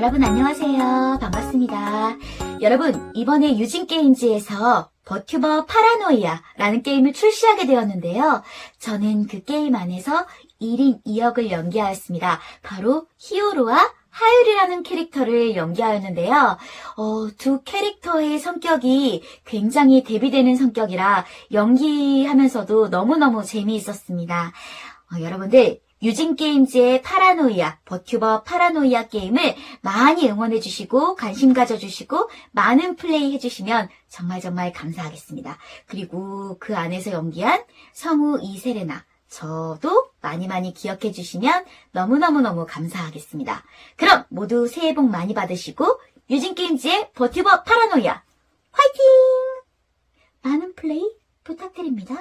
여러분 안녕하세요. 반갑습니다. 여러분, 이번에 유진게임즈에서 버튜버 파라노이아라는 게임을 출시하게 되었는데요. 저는 그 게임 안에서 1인 2역을 연기하였습니다. 바로 히오로와 하율이라는 캐릭터를 연기하였는데요. 어, 두 캐릭터의 성격이 굉장히 대비되는 성격이라 연기하면서도 너무너무 재미있었습니다. 어, 여러분들, 유진게임즈의 파라노이아, 버튜버 파라노이아 게임을 많이 응원해주시고, 관심 가져주시고, 많은 플레이 해주시면 정말 정말 감사하겠습니다. 그리고 그 안에서 연기한 성우 이세레나, 저도 많이 많이 기억해 주시면 너무너무너무 감사하겠습니다. 그럼 모두 새해 복 많이 받으시고, 유진게임즈의 버튜버 파라노이아, 화이팅! 많은 플레이 부탁드립니다.